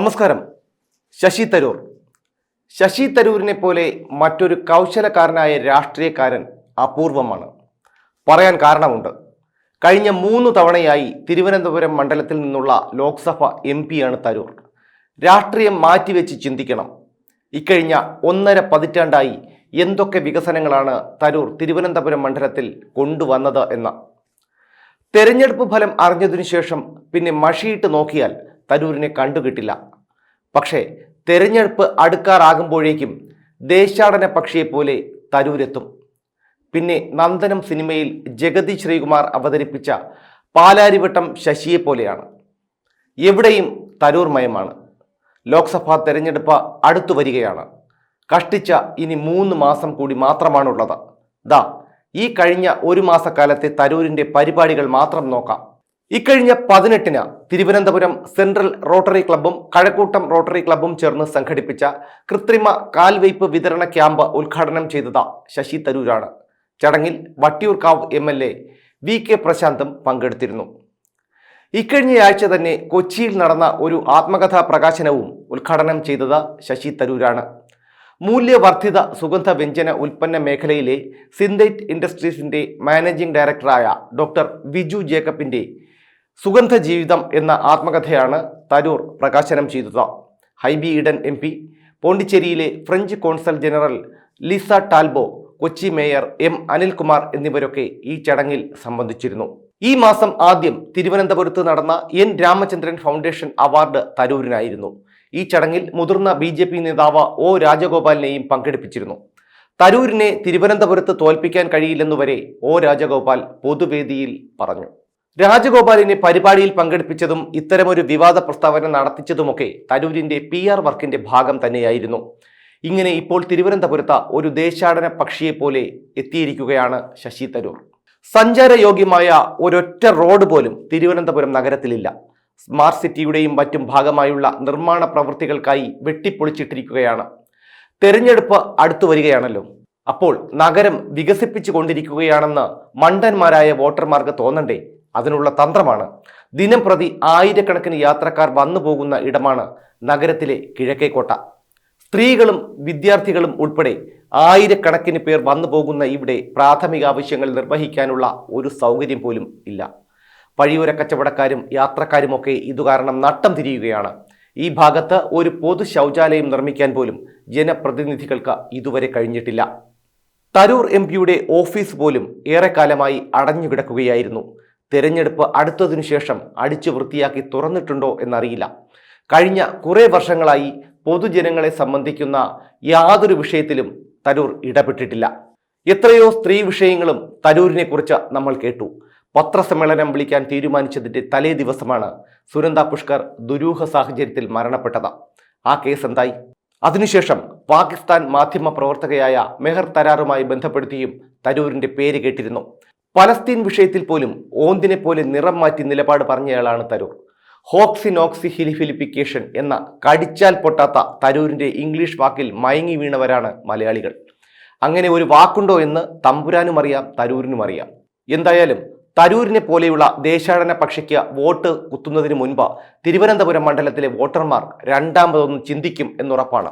നമസ്കാരം. ശശി തരൂർ. ശശി തരൂരിനെ പോലെ മറ്റൊരു കൗശലക്കാരനായ രാഷ്ട്രീയക്കാരൻ അപൂർവമാണ്. പറയാൻ കാരണമുണ്ട്. കഴിഞ്ഞ മൂന്ന് തവണയായി തിരുവനന്തപുരം മണ്ഡലത്തിൽ നിന്നുള്ള ലോക്സഭ എം പിയാണ് തരൂർ. രാഷ്ട്രീയം മാറ്റിവെച്ച് ചിന്തിക്കണം. ഇക്കഴിഞ്ഞ ഒന്നര പതിറ്റാണ്ടായി എന്തൊക്കെ വികസനങ്ങളാണ് തരൂർ തിരുവനന്തപുരം മണ്ഡലത്തിൽ കൊണ്ടുവന്നത് എന്ന. തെരഞ്ഞെടുപ്പ് ഫലം അറിഞ്ഞതിനു ശേഷം പിന്നെ മഷിയിട്ട് നോക്കിയാൽ തരൂരിനെ കണ്ടുകിട്ടില്ല. പക്ഷേ തെരഞ്ഞെടുപ്പ് അടുക്കാറാകുമ്പോഴേക്കും ദേശാടന പക്ഷിയെപ്പോലെ തരൂരെത്തും. പിന്നെ നന്ദനം സിനിമയിൽ ജഗതി ശ്രീകുമാർ അവതരിപ്പിച്ച പാലാരിവട്ടം ശശിയെപ്പോലെയാണ് എവിടെയും തരൂർമയമാണ് ലോക്സഭാ തെരഞ്ഞെടുപ്പ് അടുത്തു വരികയാണ്. കഷ്ടിച്ച ഇനി മൂന്ന് മാസം കൂടി മാത്രമാണുള്ളത്. ദാ ഈ കഴിഞ്ഞ ഒരു മാസക്കാലത്തെ തരൂരിന്റെ പരിപാടികൾ മാത്രം നോക്കാം. ഇക്കഴിഞ്ഞ പതിനെട്ടിന് തിരുവനന്തപുരം സെൻട്രൽ റോട്ടറി ക്ലബ്ബും കഴക്കൂട്ടം റോട്ടറി ക്ലബ്ബും ചേർന്ന് സംഘടിപ്പിച്ച കൃത്രിമ കാൽവയ്പ് വിതരണ ക്യാമ്പ് ഉദ്ഘാടനം ചെയ്തത് ശശി തരൂരാണ്. ചടങ്ങിൽ Vattiyoorkavu M L A V K പ്രശാന്തും പങ്കെടുത്തിരുന്നു. ഇക്കഴിഞ്ഞയാഴ്ച തന്നെ കൊച്ചിയിൽ നടന്ന ഒരു ആത്മകഥാ പ്രകാശനവും ഉദ്ഘാടനം ചെയ്തത് ശശി തരൂരാണ്. മൂല്യവർദ്ധിത സുഗന്ധ വ്യഞ്ജന ഉൽപ്പന്ന മേഖലയിലെ സിന്തൈറ്റ് ഇൻഡസ്ട്രീസിന്റെ മാനേജിംഗ് ഡയറക്ടറായ ഡോക്ടർ വിജു ജേക്കബിന്റെ സുഗന്ധ ജീവിതം എന്ന ആത്മകഥയാണ് തരൂർ പ്രകാശനം ചെയ്തത്. Hibi Eden M P പോണ്ടിച്ചേരിയിലെ French consul general Lisa Talbot Kochi mayor M Anilkumar എന്നിവരൊക്കെ ഈ ചടങ്ങിൽ സംബന്ധിച്ചിരുന്നു. ഈ മാസം ആദ്യം തിരുവനന്തപുരത്ത് നടന്ന എൻ രാമചന്ദ്രൻ ഫൗണ്ടേഷൻ അവാർഡ് തരൂരിനായിരുന്നു. ഈ ചടങ്ങിൽ മുതിർന്ന ബി ജെ പി നേതാവ് ഒ രാജഗോപാലിനെയും പങ്കെടുപ്പിച്ചിരുന്നു. തരൂരിനെ തിരുവനന്തപുരത്ത് തോൽപ്പിക്കാൻ കഴിയില്ലെന്നുവരെ ഒ രാജഗോപാൽ പൊതുവേദിയിൽ പറഞ്ഞു. രാജഗോപാലിനെ പരിപാടിയിൽ പങ്കെടുപ്പിച്ചതും ഇത്തരമൊരു വിവാദ പ്രസ്താവന നടത്തിച്ചതുമൊക്കെ തരൂരിന്റെ പി ആർ വർക്കിന്റെ ഭാഗം തന്നെയായിരുന്നു. ഇങ്ങനെ ഇപ്പോൾ തിരുവനന്തപുരത്ത് ഒരു ദേശാടന പക്ഷിയെപ്പോലെ എത്തിയിരിക്കുകയാണ് ശശി തരൂർ. സഞ്ചാരയോഗ്യമായ ഒരൊറ്റ റോഡ് പോലും തിരുവനന്തപുരം നഗരത്തിലില്ല. സ്മാർട്ട് സിറ്റിയുടെയും മറ്റും ഭാഗമായുള്ള നിർമ്മാണ പ്രവൃത്തികൾക്കായി വെട്ടിപ്പൊളിച്ചിട്ടിരിക്കുകയാണ്. തെരഞ്ഞെടുപ്പ് അടുത്തു വരികയാണല്ലോ. അപ്പോൾ നഗരം വികസിപ്പിച്ചു കൊണ്ടിരിക്കുകയാണെന്ന് മണ്ടന്മാരായ വോട്ടർമാർക്ക് തോന്നണ്ടേ? അതിനുള്ള തന്ത്രമാണ്. ദിനം പ്രതി ആയിരക്കണക്കിന് യാത്രക്കാർ വന്നു പോകുന്ന ഇടമാണ് നഗരത്തിലെ കിഴക്കേക്കോട്ട സ്ത്രീകളും വിദ്യാർത്ഥികളും ഉൾപ്പെടെ ആയിരക്കണക്കിന് പേർ വന്നു പോകുന്ന ഇവിടെ പ്രാഥമിക ആവശ്യങ്ങൾ നിർവഹിക്കാനുള്ള ഒരു സൗകര്യം പോലും ഇല്ല. വഴിയോര കച്ചവടക്കാരും യാത്രക്കാരുമൊക്കെ ഇതുകാരണം നട്ടം തിരിയുകയാണ്. ഈ ഭാഗത്ത് ഒരു പൊതു ശൗചാലയം നിർമ്മിക്കാൻ പോലും ജനപ്രതിനിധികൾക്ക് ഇതുവരെ കഴിഞ്ഞിട്ടില്ല. തരൂർ എം പിയുടെ ഓഫീസ് പോലും ഏറെക്കാലമായി അടഞ്ഞുകിടക്കുകയായിരുന്നു. തെരഞ്ഞെടുപ്പ് അടുത്തതിനു ശേഷം അടിച്ചു വൃത്തിയാക്കി തുറന്നിട്ടുണ്ടോ എന്നറിയില്ല. കഴിഞ്ഞ കുറേ വർഷങ്ങളായി പൊതുജനങ്ങളെ സംബന്ധിക്കുന്ന യാതൊരു വിഷയത്തിലും തരൂർ ഇടപെട്ടിട്ടില്ല. എത്രയോ സ്ത്രീ വിഷയങ്ങളും തരൂരിനെ കുറിച്ച് നമ്മൾ കേട്ടു. പത്രസമ്മേളനം വിളിക്കാൻ തീരുമാനിച്ചതിന്റെ തലേ ദിവസമാണ് സുനന്ദ പുഷ്കർ ദുരൂഹ സാഹചര്യത്തിൽ മരണപ്പെട്ടത്. ആ കേസ് എന്തായി? അതിനുശേഷം പാകിസ്ഥാൻ മാധ്യമ പ്രവർത്തകയായ മെഹർ തരാറുമായി ബന്ധപ്പെടുത്തിയും തരൂരിന്റെ പേര് കേട്ടിരുന്നു. പലസ്തീൻ വിഷയത്തിൽ പോലും ഓന്തിനെ പോലെ നിറം മാറ്റി നിലപാട് പറഞ്ഞയാളാണ് തരൂർ. ഹോക്സിനോക്സി ഹിലിഫിലിപ്പിക്കേഷൻ എന്ന കടിച്ചാൽ പൊട്ടാത്ത തരൂരിന്റെ ഇംഗ്ലീഷ് വാക്കിൽ മയങ്ങി വീണവരാണ് മലയാളികൾ. അങ്ങനെ ഒരു വാക്കുണ്ടോ എന്ന് തമ്പുരാനും അറിയാം തരൂരിനും അറിയാം. എന്തായാലും തരൂരിനെ പോലെയുള്ള ദേശാടന പക്ഷിക്ക് വോട്ട് കുത്തുന്നതിന് മുൻപ് തിരുവനന്തപുരം മണ്ഡലത്തിലെ വോട്ടർമാർ രണ്ടാമതൊന്ന് ചിന്തിക്കും എന്നുറപ്പാണ്.